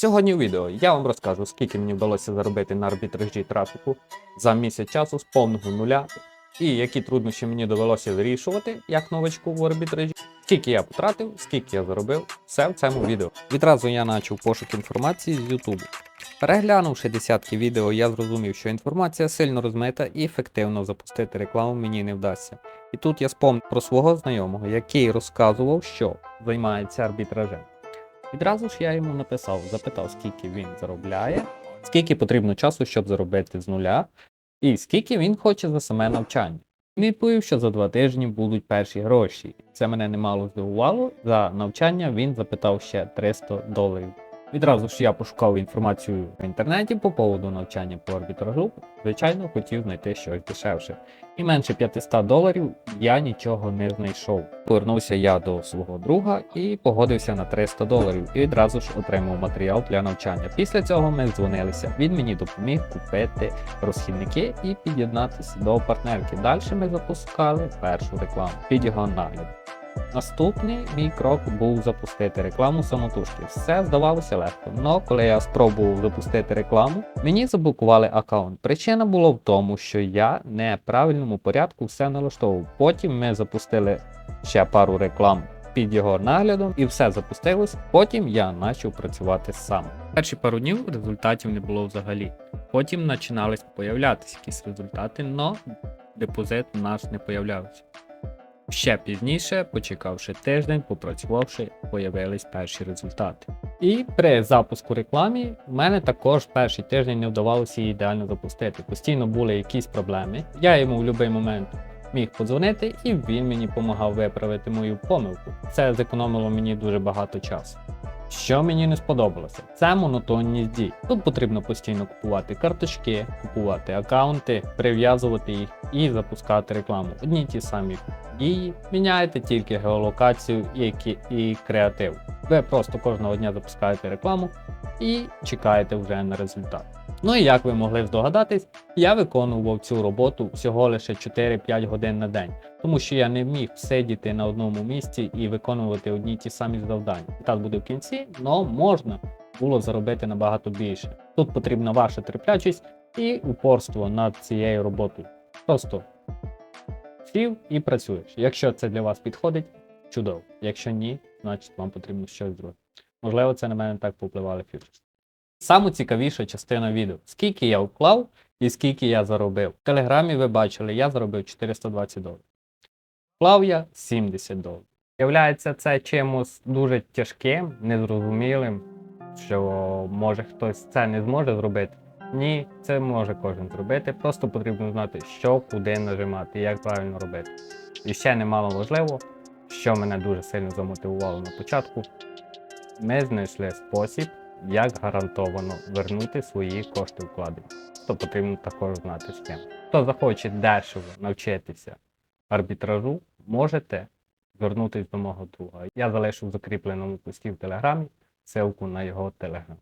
Сьогодні у відео я вам розкажу, скільки мені вдалося заробити на арбітражі трафіку за місяць часу з повного нуля, і які труднощі мені довелося вирішувати як новачку в арбітражі, скільки я потратив, скільки я заробив, все в цьому відео. Відразу я почав пошук інформації з YouTube. Переглянувши десятки відео, я зрозумів, що інформація сильно розмита і ефективно запустити рекламу мені не вдасться. І тут я спомнив про свого знайомого, який розказував, що займається арбітражем. Відразу ж я йому написав, запитав, скільки він заробляє, скільки потрібно часу, щоб заробити з нуля, і скільки він хоче за саме навчання. Він відповів, що за два тижні будуть перші гроші. Це мене немало здивувало. За навчання він запитав ще 300 доларів. Відразу ж я пошукав інформацію в інтернеті по поводу навчання по арбітражу. Звичайно, хотів знайти щось дешевше. І менше 500 доларів я нічого не знайшов. Повернувся я до свого друга і погодився на 300 доларів і відразу ж отримав матеріал для навчання. Після цього ми дзвонилися. Він мені допоміг купити розхідники і під'єднатися до партнерки. Далі ми запускали першу рекламу під його нагляд. Наступний мій крок був запустити рекламу самотужки. Все здавалося легко. Но коли я спробував запустити рекламу, мені заблокували аккаунт. Причина була в тому, що я не в правильному порядку все налаштовував. Потім ми запустили ще пару реклам під його наглядом, і все запустилось. Потім я почав працювати сам. Перші пару днів результатів не було взагалі. Потім починались появлятися якісь результати, но депозит наш не появлявся. Ще пізніше, почекавши тиждень, попрацювавши, появились перші результати. І при запуску рекламі в мене також перший тиждень не вдавалося її ідеально запустити. Постійно були якісь проблеми. Я йому в будь-який момент міг подзвонити, і він мені допомагав виправити мою помилку. Це зекономило мені дуже багато часу. Що мені не сподобалося, це монотонність дій. Тут потрібно постійно купувати карточки, купувати аккаунти, прив'язувати їх і запускати рекламу. Одні ті самі дії, міняєте тільки геолокацію і креатив. Ви просто кожного дня запускаєте рекламу і чекаєте вже на результат. Ну і як ви могли здогадатись, я виконував цю роботу всього лише 4-5 годин на день, тому що я не міг сидіти на одному місці і виконувати одні ті самі завдання. Так буде в кінці, але можна було заробити набагато більше. Тут потрібна ваша терплячість і упорство над цією роботою. Просто сів і працюєш. Якщо це для вас підходить, чудово. Якщо ні, значить вам потрібно щось друге. Можливо, це на мене так попливали фьючерс. Саму цікавіша частина відео. Скільки я вклав і скільки я заробив. В телеграмі ви бачили, я заробив 420 доларів. Вклав я 70 доларів. Являється це чимось дуже тяжким, незрозумілим, що може хтось це не зможе зробити. Ні, це може кожен зробити. Просто потрібно знати, що куди нажимати, як правильно робити. І ще немало важливо, що мене дуже сильно замотивувало на початку. Ми знайшли спосіб, як гарантовано вернути свої кошти вкладень. То потрібно також знати схему. Хто захоче дешево навчитися арбітражу, можете звернутися до мого друга. Я залишу в закріпленому пості в телеграмі ссылку на його телеграм.